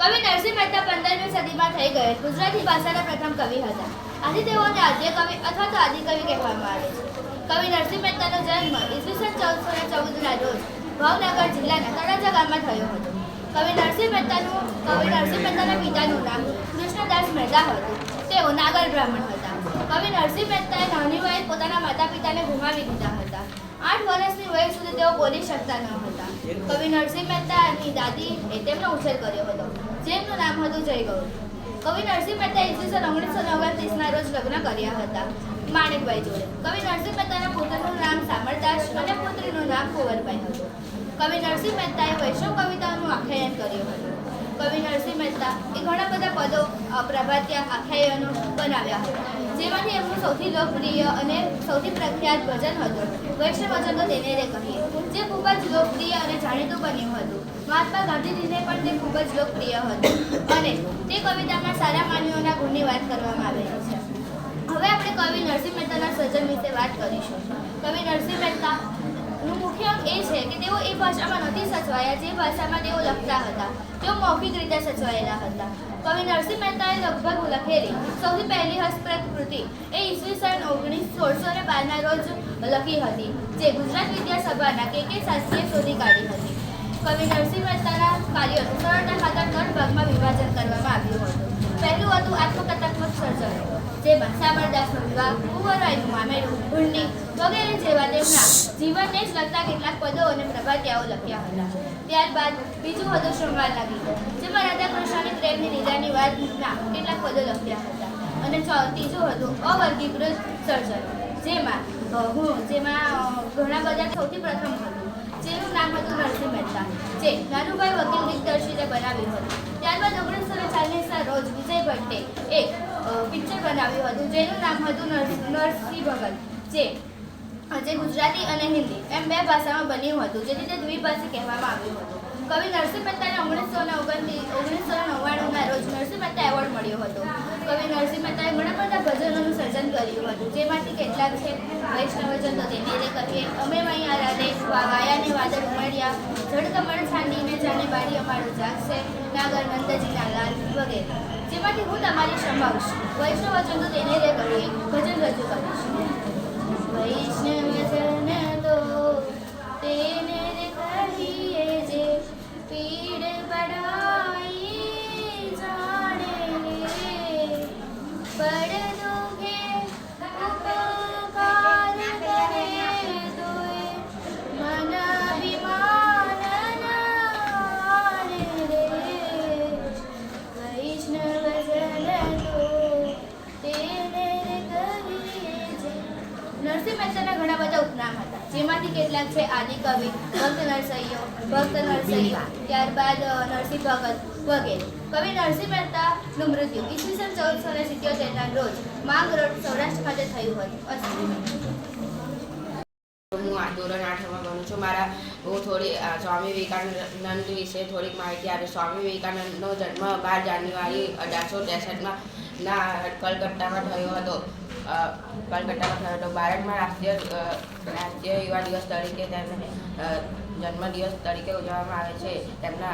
કવિ નરસિંહ મહેતા પંદરમી સદીમાં થઈ ગયેલ ગુજરાતી ભાષાના પ્રથમ કવિ હતા. આથી તેઓને આદ્ય કવિ અથવા તો આદિકવિ કહેવામાં આવે છે. કવિ નરસિંહ મહેતાનો જન્મ ઈસવીસન ચૌદસો ને ચૌદના રોજ ભાવનગર જિલ્લાના તળાજા ગામમાં થયો હતો. કવિ નરસિંહ મહેતાનું, કવિ નરસિંહ મહેતાના પિતાનું નામ કૃષ્ણદાસ મહેતા હતું. તેઓ નાગર બ્રાહ્મણ હતા. કવિ નરસિંહ મહેતાએ નાની વયે પોતાના માતા પિતાને ગુમાવી દીધા હતા. આઠ વર્ષની વય સુધી તેઓ બોલી શકતા ન હતા. કવિ નરસિંહ મહેતાની દાદીએ તેમનો ઉછેર કર્યો હતો. જેમનું નામ હતું જયગૌર. કવિ નરસિંહ મહેતા ઈસવીસન ઓગણીસો ઓગણત્રીસના રોજ લગ્ન કર્યા હતા. માણેકભાઈ જોડે. કવિ નરસિંહ મહેતાના પુત્રનું નામ સામરદાસ અને પુત્રીનું નામ કુંવરભાઈ હતું. કવિ નરસિંહ મહેતાએ વૈષ્ણવ કવિતાઓનું આખ્યાયન કર્યું હતું. કવિ નરસિંહ મહેતા એ ઘણા બધા પદો પ્રભાત્યા આખ્યાનો બનાવ્યા હતા. જેમાંથી એમનું સૌથી લોકપ્રિય અને સૌથી પ્રખ્યાત ભજન હતું. વૈષ્ણવ ભજન તો તેને રે કહીએ. જે ખૂબ જ લોકપ્રિય અને જાણીતું બન્યું હતું. મહાત્મા ગાંધીજીને પણ તે ખૂબ જ લોકપ્રિય હતું. અને તે કવિતામાં સારા માનવીઓના ગુણની વાત કરવામાં આવેલી છે. હવે આપણે કવિ નરસિંહ મહેતાના સર્જન વિશે વાત કરીશું. કવિ નરસિંહ મહેતા નું મુખ્ય એ છે કે તેઓ એ ભાષામાં નથી સચવાયા, જે ભાષામાં તેઓ લખતા હતા. તેઓ મૌખિક રીતે સચવાયેલા હતા. કવિ નરસિંહ મહેતાએ લગભગ લખેલી સૌથી પહેલી હસ્તપ્રત કૃતિ એ ઈસવીસન ઓગણીસ સોળસો ને બારના રોજ લખી હતી, જે ગુજરાત વિદ્યાસભાના કે કે શાસ્ત્રીએ શોધી કાઢી હતી. કવિ નરસિંહ મહેતાના કાર્ય સરળતા ખાતા ત્રણ ભાગમાં વિભાજન કરવામાં આવ્યું હતું. પહેલું હતું આત્મકથાત્મક સર્જન જેમાં સાબરદાસનો વિવાહ કુંવરરાયનું મામેરું ભૂંડી વગેરે જેવા તેમના જીવનને જ લગતા કેટલાક પદો અને પ્રભાત્યાઓ લખ્યા હતા. ત્યારબાદ બીજું હતું શૃંગારના ગીતો જેમાં રાધા કૃષ્ણની પ્રેમની લીલાની વાતના કેટલાક પદો લખ્યા હતા. અને ત્રીજું હતું અવર્ગીકૃત સર્જન, જેમાં હું, જેમાં ઘણા બધા સૌથી પ્રથમ હતું. જેનું નામ હતું નરસિંહ મહેતા, જે નાનુભાઈ વકીલ દિગ્દર્શિતે બનાવ્યું હતું. ત્યારબાદ ઓગણીસો ને ચાલીસના રોજ વિજય ભટ્ટે એક પિક્ચર બનાવ્યું હતું, જેનું નામ હતું નરસિંહ ભગત, જે જે ગુજરાતી અને હિન્દી એમ બે ભાષામાં બન્યું હતું જેથી તે દ્વિભાષી કહેવામાં આવ્યું હતું. કવિ નરસિંહ મહેતાને ઓગણીસો ને ઓગણત્રીસ ઓગણીસો ને નવ્વાણુંના રોજ નરસિંહ મહેતા એવોર્ડ મળ્યો હતો. કવિ નરસિંહ મહેતાએ ઘણા બધા ભજનોનું સર્જન કર્યું હતું, જેમાંથી કેટલાક છે વૈષ્ણવજન તો તેને રે કહીએ અમે મૈયા રાધે વાયાને વાદળ ઉમળ્યા. જળકમળ છાંડીને જાણે બારી અમારું જાગશે. નાગર નંદજીના લાલ વગેરે. જેમાંથી હું તમારી સમક્ષ વૈષ્ણવજન તો તેને રે કહીએ ભજન રજૂ કરીશ. વૈષ્ણવજન કેટલાક છે આદિ ભક્ત નરસૈયો ભક્ત નરસૈયો, ત્યારબાદ નરસિંહ ભગત વગેરે. કવિ નરસિંહ મહેતાનું મૃત્યુ ઈસવીસન ચૌદસો ને સિત્યોતેરના રોજ માંગ રોડ સૌરાષ્ટ્ર ખાતે થયું હતું. હું આ ધોરણ આઠમાં છું. મારા, હું થોડી સ્વામી વિવેકાનંદ વિશે થોડીક માહિતી આપીશ સ્વામી વિવેકાનંદનો જન્મ બાર જાન્યુઆરી અઢારસો ત્રેસઠમાં ના, કલકત્તામાં થયો હતો. કલકત્તામાં થયો હતો ભારતમાં રાષ્ટ્રીય રાષ્ટ્રીય યુવા દિવસ તરીકે તેમને જન્મદિવસ તરીકે ઉજવવામાં આવે છે. તેમના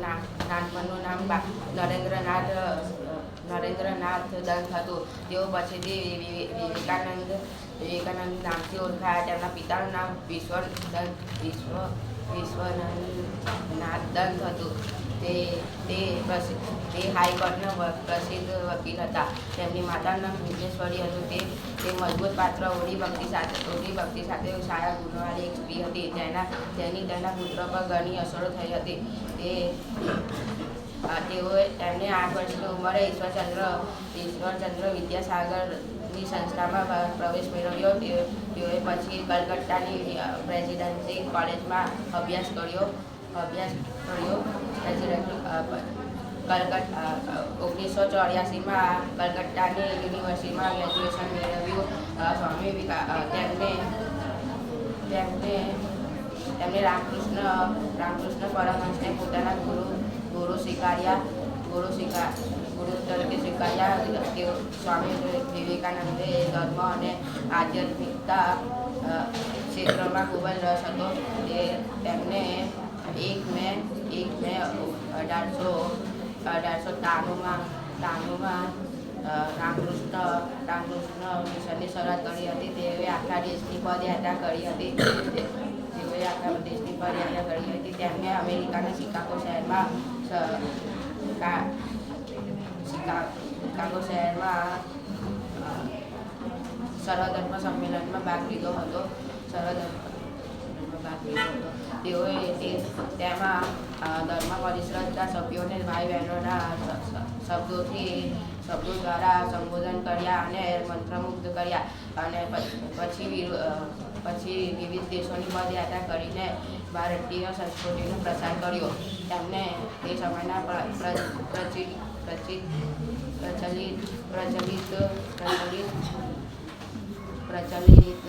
નામ નાનપણનું નામ નરેન્દ્રનાથ નરેન્દ્રનાથ દત્ત હતું. તેઓ પછીથી વિવે- વિવે- વિવેકાનંદ વિવેકાનંદ નામથી ઓળખાયા. તેમના પિતાનું નામ વિશ્વ દત્ત, વિશ્વ વિશ્વનંદ નાથ દત્ત હતું. તે તે પ્રસિદ્ધ તે હાઈકોર્ટના પ્રસિદ્ધ વકીલ હતા. તેમની માતાનું નામ વિજ્ઞેશ્વરી હતું. તે તે મજબૂત પાત્ર ઓડી ભક્તિ સાથે, ઓડી ભક્તિ સાથે સારા ગુણવાળી એક સ્ત્રી હતી. તેના, તેની, તેના પુત્ર પર ઘણી અસરો થઈ હતી. તે તેઓએ તેમને આઠ વર્ષની ઉંમરે ઈશ્વરચંદ્ર ઈશ્વરચંદ્ર વિદ્યાસાગરની સંસ્થામાં પ્રવેશ મેળવ્યો. તેઓ- તેઓએ પછી કલકત્તાની પ્રેસિડેન્સી કોલેજમાં અભ્યાસ કર્યો. અભ્યાસ કર્યો. કલકત્તા ઓગણીસો ચોર્યાસીમાં કલકત્તાની યુનિવર્સિટીમાં ગ્રેજ્યુએશન મેળવ્યું. સ્વામી વિકા તેમને તેમને તેમણે રામકૃષ્ણ રામકૃષ્ણ પરમહંસને પોતાના ગુરુ ગુરુ સ્વીકાર્યા. ગુરુ સ્વીકાર, ગુરુ તરીકે સ્વીકાર્યા. તેઓ સ્વામી વિવેકાનંદે ધર્મ અને આધ્યાત્મિકતા ક્ષેત્રમાં ખૂબ જ રસ હતો. તે તેમને એક મે એક મે અઢારસો ત્રાણુંમાં અ, રામકૃષ્ણ રામકૃષ્ણ મિશનની શરૂઆત કરી હતી. તેઓએ આખા દેશની પદયાત્રા કરી હતી. તેઓએ આખા દેશની પદયાત્રા કરી હતી. તેમને અમેરિકાના શિકાગો શહેરમાં શિકાગો શહેરમાં સર્વધર્મ સંમેલનમાં ભાગ લીધો હતો. સંમેલનમાં ભાગ લીધો હતો. તેઓએ તે તેમાં ધર્મ પરિષદના સભ્યોને ભાઈ બહેનોના શબ્દોથી, શબ્દો દ્વારા સંબોધન કર્યા અને મંત્રમુગ્ધ કર્યા અને પછી પછી વિવિધ દેશોની પદયાત્રા કરીને ભારતીય સંસ્કૃતિનો પ્રસાર કર્યો. તેમણે તે સમયના પ્ર- પ્ર- પ્રચલિત પ્રચલિત પ્રચલિત પ્રચલિત પ્રચલિત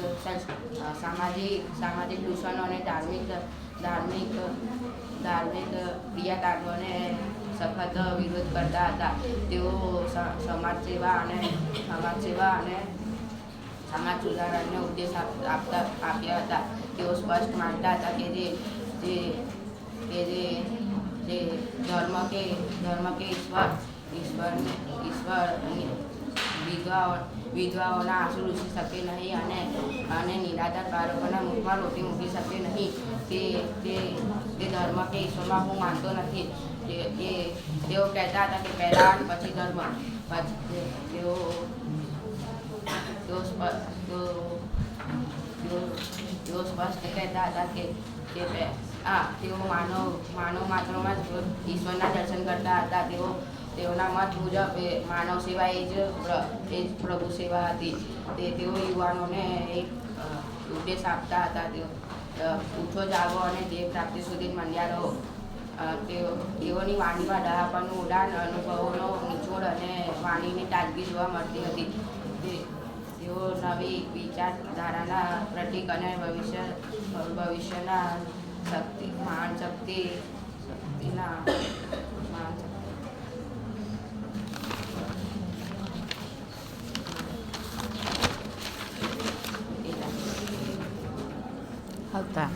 સામાજિક સામાજિક દૂષણો અને ધાર્મિક ધાર્મિક ધાર્મિક ક્રિયાકાંડોને સખત વિરોધ કરતા હતા. તેઓ સમાજ સેવા અને સમાજ સેવા અને સમાજ સુધારણને ઉદ્દેશ આપતા, આપ્યા હતા. તેઓ સ્પષ્ટ માનતા હતા કે જે જે, કે જે જે ધર્મ કે ધર્મ કે ઈશ્વર ઈશ્વર ઈશ્વર વિધવાઓ વિધવાઓના આંસુ લૂછી શકે નહીં અને અને નિરાધાર બાળકોના મુખમાં રોટી મૂકી શકે નહીં. તે તે ધર્મ કે ઈશ્વરમાં હું માનતો નથી. તે તેઓ કહેતા હતા કે પહેલાં પછી ધર્મ. તેઓ તેઓ સ્પ- તેઓ- તેઓ- તેઓ સ્પષ્ટ કહેતા હતા કે આ તેઓ માનવ માનવ માત્રમાં ઈશ્વરના દર્શન કરતા હતા. તેઓ તેઓના મત મુજબ માનવ સેવા એ જ એ જ પ્રભુ સેવા હતી. તે તેઓ યુવાનોને એક ઉપદેશ આપતા હતા. તેઓ ઉઠો જાગો અને ધ્યેય પ્રાપ્તિ સુધી મંડ્યા રહો. તેઓ, તેઓની વાણીમાં ડહાપણનું ઉડાન અનુભવોનો નિચોડ અને વાણીની તાજગી જોવા મળતી હતી. તેઓ નવી વિચારધારાના પ્રતિક અને ભવિષ્ય, ભવિષ્યના શક્તિ, મહાન શક્તિ, શક્તિના મહાન શક્તિ હતા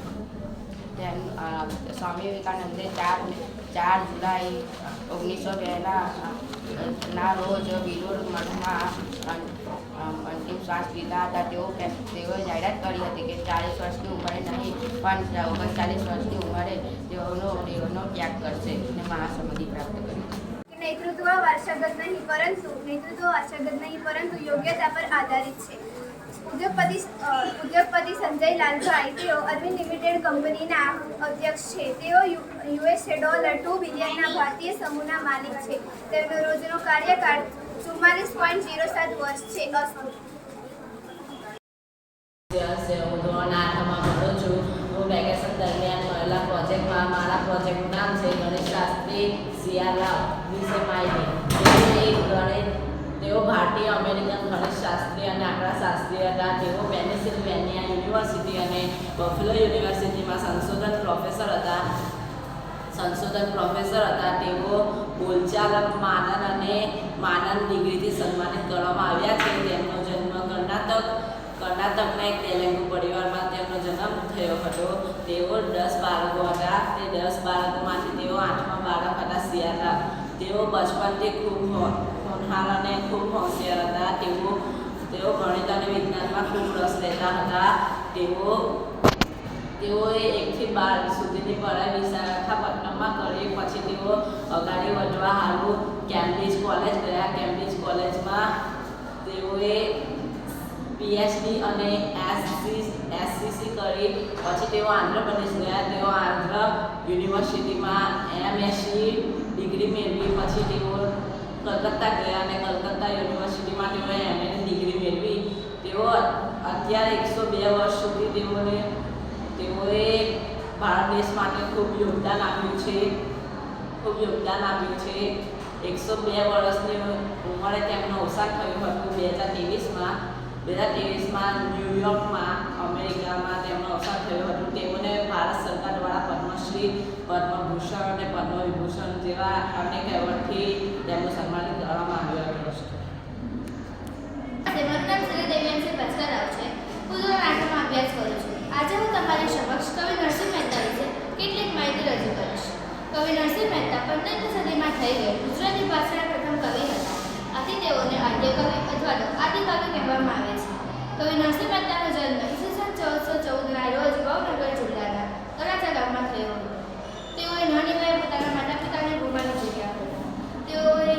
તેમ અ, સ્વામી વિવેકાનંદે ચાર ચાર જુલાઈ, ઓગણીસો બેના ના રોજ વિરોધ મઠમાં અંતિમ શ્વાસ લીધા હતા. તેઓ તેઓએ જાહેરાત કરી હતી કે ચાલીસ વર્ષની ઉંમરે નહીં, પણ ઓગણચાલીસ વર્ષની ઉંમરે તેઓનો દેહનો ત્યાગ કરશે અને મહાસમાધિ પ્રાપ્ત કરી. નેતૃત્વ વારસાગત નહીં, પરંતુ, નેતૃત્વ વારસાગત નહીં, પરંતુ યોગ્યતા પર આધારિત છે. ઉદ્યોગપતિ ઉદ્યોગપતિ સંજય લાલભાઈ તેઓ અરવિંદ લિમિટેડ કંપનીના અધ્યક્ષ છે. તેઓ યુએસએ ડોલર ટુ બિલિયનના ભારતીય સમૂહના માલિક છે. તેમનો રોજનો કાર્યકાળ ચુમ્માલીસ પોઈન્ટ ઝીરો સાત વર્ષ છે. અસ્તુ. દરમિયાન મળેલા પ્રોજેક્ટમાં મારા પ્રોજેક્ટનું નામ છે ગણેશ શાસ્ત્રી રાવ, વિશે માહિતી. એક ગણિત તેઓ ભારતીય અમેરિકન ગણેશ શાસ્ત્રી અને આંકડાશાસ્ત્રી હતા તેઓ પેનિસિલ્વેનિયા યુનિવર્સિટી અને બફલો યુનિવર્સિટીમાં સંશોધન પ્રોફેસર હતા. સંશોધન પ્રોફેસર હતા, તેઓ બોલચાલ માનન અને માનન ડિગ્રીથી સન્માનિત કરવામાં આવ્યા છે. તેમનો જન્મ કર્ણાટક, કર્ણાટકના એક તેલુગુ પરિવારમાં તેમનો જન્મ થયો હતો. તેઓ દસ બાળકો હતા. તે દસ બાળકોમાંથી તેઓ આઠમા બાળક હતા સિયારા તેઓ બચપનથી ખૂબ હો- અને ખૂબ હોશિયાર હતા. તેઓ તેઓ ગણિત અને વિજ્ઞાનમાં ખૂબ રસ લેતા હતા. તેઓ તેઓએ એકથી બાર સુધીની પઢાઈ વિશાખાપટ્ટનમમાં કરી. પછી તેઓ અગાડી વધવા હાલુ કેમ્બ્રિજ કોલેજ ગયા. કેમ્બ્રિજ કોલેજમાં તેઓએ પીએચડી અને એસસી એસસીસી કરી. પછી તેઓ આંધ્રપ્રદેશ ગયા. તેઓ આંધ્ર યુનિવર્સિટીમાં એમએસસી ડિગ્રી મેળવી. પછી તેઓ કલકત્તા ગયા અને કલકત્તા યુનિવર્સિટીમાં તેઓએ એમએની ડિગ્રી મેળવી. તેઓ અત્યારે એકસો બે વર્ષ સુધી તેઓને, તેઓએ ભારત દેશ માટે ખૂબ યોગદાન આપ્યું છે. ખૂબ યોગદાન આપ્યું છે. એકસો બે વર્ષની ઉંમરે તેમનો અવસાન થયું હતું બે હજાર ત્રેવીસમાં. બે હજાર ત્રેવીસમાં ન્યુયોર્કમાં અમેરિકામાં તેમનો અવસાન થયું હતું. તેઓને ભારત સરકાર દ્વારા પદ્મશ્રી, પદ્મભૂષણ અને પદ્મવિભૂષણ જેવા અનેક એવોર્ડથી તેમનું સન્માનિત કરવામાં આવ્યું મારું નામ શ્રી દેવ્યાંશી ભસ્કરરાવ છે હું છું. આજે હું તમારી સમક્ષ કવિ નરસિંહ મહેતા વિશે કેટલીક માહિતી રજૂ કરીશ. કવિ નરસિંહ મહેતા પંદરમી સદીમાં થઈ ગયેલ ગુજરાતી ભાષાના પ્રથમ કવિ હતા. આથી તેઓને આદ્ય કવિ અથવા તો આદિ કહેવામાં આવે છે. કવિ નરસિંહ મહેતાનો જન્મ ઈસવીસન ચૌદસો ચૌદના રોજ ભાવનગર જિલ્લાના કરાચા ગામમાં થયો હતો. તેઓએ નાની વયે પોતાના માતા પિતાને ગુમાવી ચૂક્યા હતા તેઓએ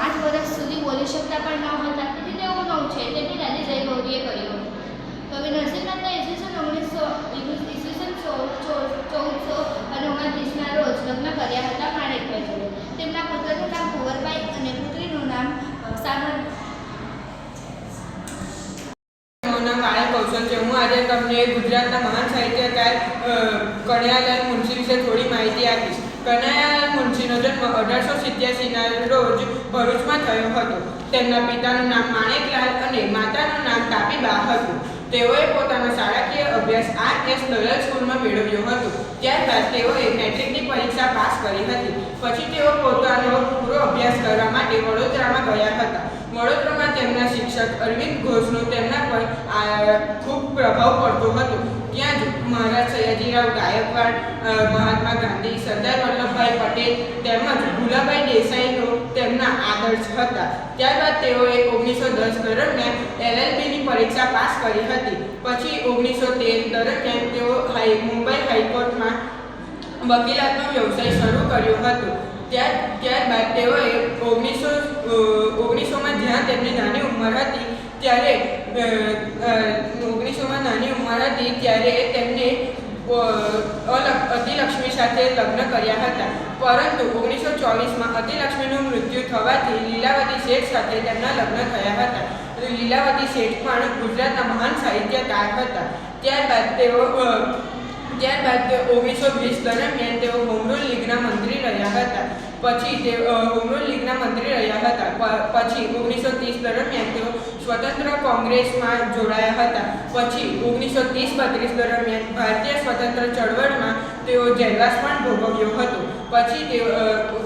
આઠ વર્ષ સુધી બોલી શકતા પણ ન હતા. તેથી તેઓ નવ છે. તેમની દાદી જય ગૌરીએ કર્યો. તો હવે નરસિંહ ઈસવીસન ઓગણીસો ઈસવીસન ચૌદસો અને ઓગણત્રીસના રોજ લગ્ન કર્યા હતા માણેકભાઈ જોડે તેમના પુત્રનું નામ કુંવરબાઈ અને પુત્રીનું નામ આયર કૌશલ છે. હું આજે તમને ગુજરાતના મહાન સાહિત્યકાર કનૈયાલાલ મુનશી વિશે થોડી માહિતી આપીશ. કનૈયાલાલ મુનશીનો જન્મ અઢારસો સિત્યાસીના રોજ ભરૂચમાં થયો હતો. તેમના પિતાનું નામ માણેકલાલ અને માતાનું નામ તાપીબા હતું. તેઓએ પોતાનો શાળાકીય અભ્યાસ આર એસ દલાલ સ્કૂલમાં મેળવ્યો હતો. ત્યારબાદ તેઓએ મેટ્રિકની પરીક્ષા પાસ કરી હતી. પછી તેઓ પોતાનો પૂરો અભ્યાસ કરવા માટે વડોદરામાં ગયા હતા. વડોદરામાં તેમના શિક્ષક અરવિંદ ઘોષનો તેમના પર ખૂબ પ્રભાવ પડતો હતો. ત્યાં જ મહારાજ સયાજીરાવ ગાયકવાડ મહાત્મા ગાંધી, સરદાર વલ્લભભાઈ પટેલ તેમજ ભુલાભાઈ દેસાઈનો તેમના આદર્શ હતા. ત્યારબાદ તેઓએ ઓગણીસો દસ દરમિયાન એલએલબીની પરીક્ષા પાસ કરી હતી. પછી ઓગણીસો તેર દરમિયાન તેઓ હાઈ, મુંબઈ હાઈકોર્ટમાં વકીલાતનો વ્યવસાય શરૂ કર્યો હતો. ત્યાર, ત્યારબાદ તેઓએ ઓગણીસો ઓગણીસોમાં જ્યાં તેમની નાની ઉંમર હતી, ત્યારે ઓગણીસોમાં નાની ઉંમર હતી ત્યારે તેમને અતિલક્ષ્મી સાથે લગ્ન કર્યા હતા. પરંતુ ઓગણીસો ચોવીસમાં અતિલક્ષ્મીનું મૃત્યુ થવાથી લીલાવતી શેઠ સાથે તેમના લગ્ન થયા હતા. લીલાવતી શેઠ પણ ગુજરાતના મહાન સાહિત્યકાર હતા. ત્યારબાદ તેઓ ત્યારબાદ ઓગણીસો વીસ દરમિયાન તેઓ હોમરૂલ લીગના મંત્રી રહ્યા હતા. પછી તે અ, લીગના મંત્રી રહ્યા હતા. પછી ઓગણીસો ત્રીસ દરમિયાન તેઓ સ્વતંત્ર કોંગ્રેસમાં જોડાયા હતા. પછી ઓગણીસો ત્રીસ બત્રીસ દરમિયાન ભારતીય સ્વતંત્ર ચળવળમાં તેઓ જેલવાસ પણ ભોગવ્યો હતો. પછી તેઓ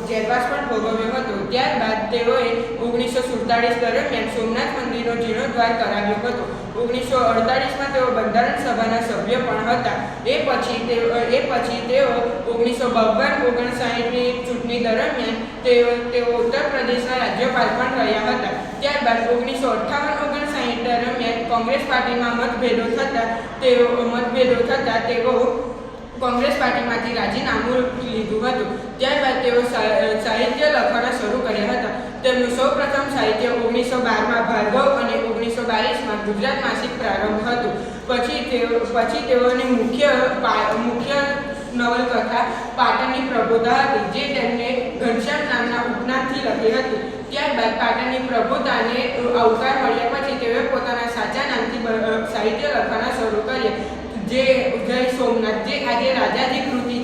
જેલવાસ પણ ભોગવ્યો હતો. ત્યારબાદ તેઓએ ઓગણીસો સુડતાલીસ દરમિયાન સોમનાથ મંદિરનો જીર્ણોદ્ધાર કરાવ્યો હતો. ઓગણીસો અડતાલીસમાં તેઓ બંધારણ સભાના સભ્ય પણ હતા. એ પછી તેઓ એ પછી તેઓ ઓગણીસો બાવન, ઓગણસાઠની ચૂંટણી દરમિયાન તેઓ તેઓ ઉત્તર પ્રદેશના રાજ્યપાલ પણ રહ્યા હતા. ત્યારબાદ ઓગણીસો અઠ્ઠાવન, ઓગણસાઠ દરમિયાન કોંગ્રેસ પાર્ટીમાં મતભેદો થતા, તેઓ, મતભેદો થતા તેઓ કોંગ્રેસ પાર્ટીમાંથી રાજીનામું લીધું હતું. ત્યારબાદ તેઓ સાહિત્ય લખવાના શરૂ કર્યા હતા. તેમનું સૌપ્રથમ સાહિત્ય ઓગણીસો બારમાં ભાર્ગવ અને ઓગણીસો બાવીસમાં ગુજરાત માસિક પ્રારંભ હતું. પછી તેઓ, પછી તેઓની મુખ્ય મુખ્ય નવલકથા પાટણની પ્રભુતા હતી, જે તેમને ઘનશ્યામ નામના ઉપનામથી લખી હતી. ત્યારબાદ પાટણની પ્રભુતાને અવતાર મળ્યા પછી તેઓએ પોતાના સાચા નામથી સાહિત્ય લખવાના શરૂ કર્યા, જે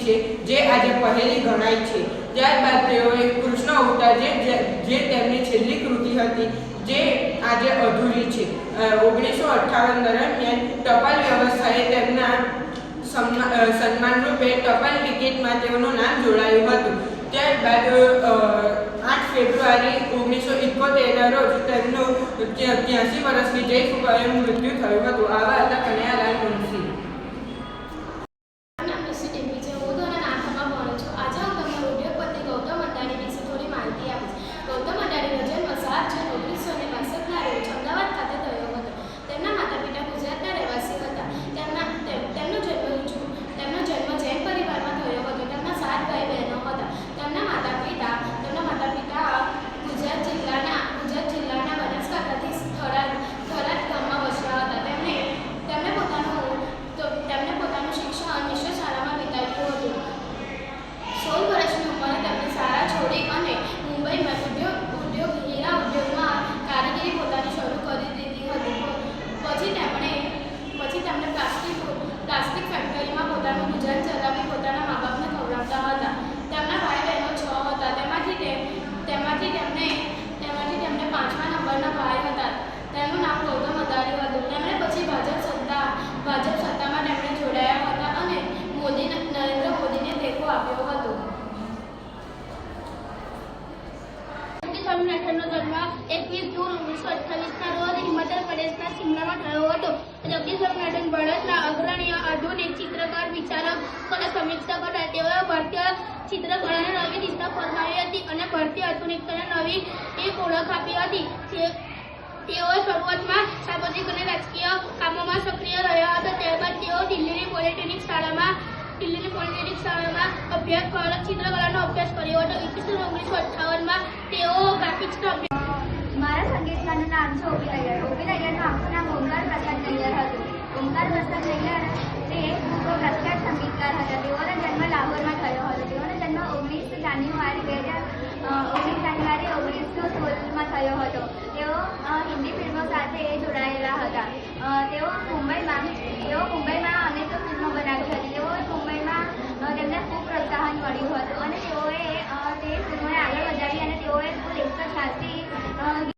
છે, જે આજે પહેલી ગણાય છે. ત્યારબાદ તેઓએ કૃષ્ણ અવતાર જે તેમની છેલ્લી કૃતિ હતી, જે આજે અધૂરી છે. ઓગણીસો અઠ્ઠાવન દરમિયાન ટપાલ વ્યવસ્થાએ તેમના સન્માન રૂપે ટપાલ ટિકિટમાં તેઓનું નામ જોડાયું હતું. ત્યારબાદ આઠ ફેબ્રુઆરી ઓગણીસો ઇકોતેરના રોજ તેમનું ત્યા- ત્યાંસી વર્ષની જય ફુકારે મૃત્યુ થયું હતું. આવા હતા કનૈયાલાલ મુનશી મારું નામ નિશી ટીપી છે હું ધોરણ આઠમાં ભણું છું આજે હું તમને ઉદ્યોગપતિ ગૌતમ અદાણી વિશે થોડી માહિતી આપીશ ગૌતમ અદાણીનો જન્મ સાત જૂન ઓગણીસો ને બાસઠના રોજ અમદાવાદ ખાતે થયો હતો તેમના માતા પિતા ગુજરાતના રહેવાસી હતા તેમના તેમ- તેમનો જન્મ જુ- તેમનો જન્મ જૈન પરિવારમાં થયો હતો તેમના સાત ભાઈ બહેનો હતા તેમના માતા પિતા તેમના માતા પિતા ગુજરાત જિલ્લાના ગુજરાત જિલ્લાના બનાસકાંઠાથી થરાદ થરાદ ગામમાં વસ્યા હતા તેમણે તેમણે પોતાનું તો તેમણે પોતાનું શિક્ષણ મિશ્ર શાળામાં વિતાવ્યું હતું સોળ વર્ષની ઉંમરે તેમણે શાળા છોડી અને મુંબઈમાં ઉદ્યોગ ઉદ્યોગ હીરા ઉદ્યોગમાં કારીગરી પોતાની શરૂ કરી દીધી હતી પછી તેમણે પછી તેમણે પ્લાસ્ટિક પ્લાસ્ટિક ફેક્ટરીમાં પોતાનું ગુજરાન ચલાવી પોતાના મા બાપને ખવડાવતા હતા તેમના ભાઈ બહેનો છ હતા તેમાંથી તે તેમાંથી તેમને તેમાંથી તેમને પાંચમા નંબરના ભાઈ હતા તેમનું નામ ગૌતમ અદાણી હતું તેમણે પછી ભાજપ સત્તા ભાજપ સત્તામાં તેમણે જોડાયા હતા અને મોદી નરેન્દ્ર મોદીને ટેકો આપ્યો હતો જગદીશ સ્વામિનાથનનો જન્મ એકવીસ જૂન ઓગણીસો અઠ્ઠાવીસના રોજ હિમાચલ પ્રદેશના શિમલામાં થયો હતો. જગદીશ સ્વામિનાથન ભારતના અગ્રણી આધુનિક ચિત્રકાર, વિચારક અને સમીક્ષક હતા તેઓએ ભારતીય ચિત્રકળાને નવી દિશા ફરમાવી હતી અને ભારતીય આધુનિકતાને નવી એક ઓળખ આપી હતી. તેઓ શરૂઆતમાં સામાજિક અને રાજકીય કામોમાં સક્રિય રહ્યા હતા. ત્યારબાદ તેઓ દિલ્હીની પોલિટેકનિક શાળામાં, દિલ્હીની પોલિટેકનિક શાળામાં અભ્યાસ કર્યો ચિત્રકલાનો અભ્યાસ કર્યો હતો. ઈસવીસન ઓગણીસો અઠ્ઠાવનમાં તેઓ ગ્રાફિક્સનો મારા સંગીતકારનું નામ છે ઓપી નૈયર ઓપી નૈયરનું આખું નામ ઓમકાર પ્રસાદ નૈયર હતું ઓમકાર પ્રસાદ નૈયર તે ખૂબ પ્રખ્યાત સંગીતકાર હતા તેઓનો જન્મ લાહોરમાં થયો હતો તેઓનો જન્મ ઓગણીસ જાન્યુઆરી બે હજાર ઓગણીસ જાન્યુઆરી ઓગણીસો સોળમાં થયો હતો તેઓ અ, હિન્દી ફિલ્મો સાથે જોડાયેલા હતા અ, તેઓ મુંબઈમાં તેઓ મુંબઈમાં અનેક ફિલ્મો બનાવી હતી તેઓ મુંબઈમાં અ, તેમને ખૂબ પ્રોત્સાહન મળ્યું હતું અને તેઓએ અ, તે ફિલ્મોને આગળ વધારી અને તેઓએ કુલ એકસો છ્યાસી મારું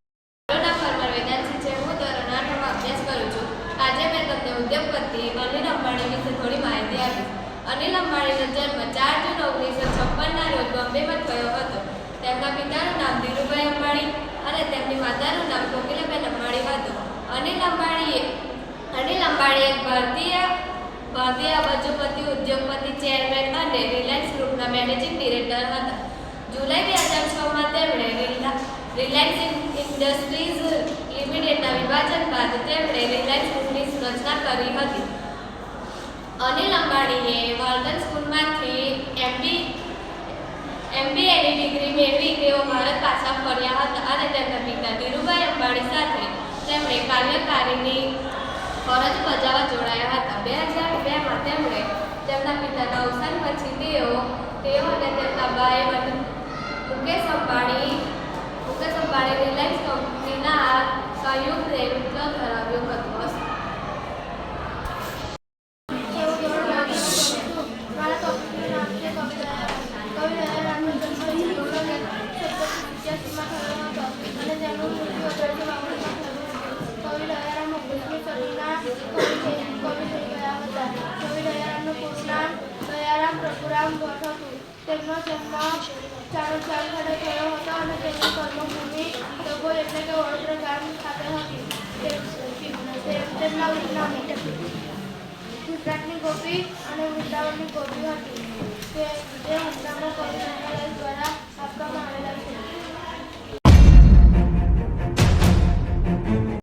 નામ પરમાર વેદાંશી છે હું ધોરણ આઠમાં અભ્યાસ કરું છું આજે મેં તમને ઉદ્યોગપતિ અનિલ અંબાણી વિશે થોડી માહિતી આપીશ અનિલ અંબાણીનો જન્મ ચાર જૂન ઓગણીસો છપ્પનના રોજ બોમ્બેમાં થયો હતો. તેમના પિતાનું નામ ધીરુભાઈ અંબાણી અને તેમની માતાનું નામ કોકિલાબેન અંબાણી હતું. અનિલ અંબાણીએ અનિલ અંબાણી એક ભારતીય ભારતીય અબજોપતિ ઉદ્યોગપતિ ચેરમેન અને રિલાયન્સ ગ્રુપના મેનેજિંગ ડિરેક્ટર હતા. જુલાઈ બે હજાર છમાં તેમણે રિલાયન્સ ઇન્ડસ્ટ્રીઝ લિમિટેડના વિભાજન બાદ તેમણે રિલાયન્સ ગ્રુપની રચના કરી હતી. અનિલ અંબાણીએ વાલ્ડન સ્કૂલમાંથી એમબી, એમબીએની ડિગ્રી મેળવી તેઓ ભારત પાછા ફર્યા હતા અને તેમના પિતા ધીરુભાઈ અંબાણી સાથે તેમણે કાર્યકારીની ફરજ બજાવવા જોડાયા હતા. બે હજાર બેમાં તેમણે તેમના પિતાના અવસાન પછી તેઓ તેઓ અને તેમના ભાઈ મુકેશ અંબાણી મુકેશ અંબાણી રિલાયન્સ કંપનીના સંયુક્ત નેતૃત્વ ધરાવ્યું હતું. હતું તેમનો જન્મ ચારો ચાર ખાતે થયો હતો અને તેમની કર્મભૂમિ ડભોઈ એટલે કે વડોદરા ખાતે હતી તેમના નામ ગુજરાતની ગોપી અને વૃંદાવનની ગોપી હતી તે જે હુમલામાં કવિ દ્વારા આપવામાં આવેલા છે.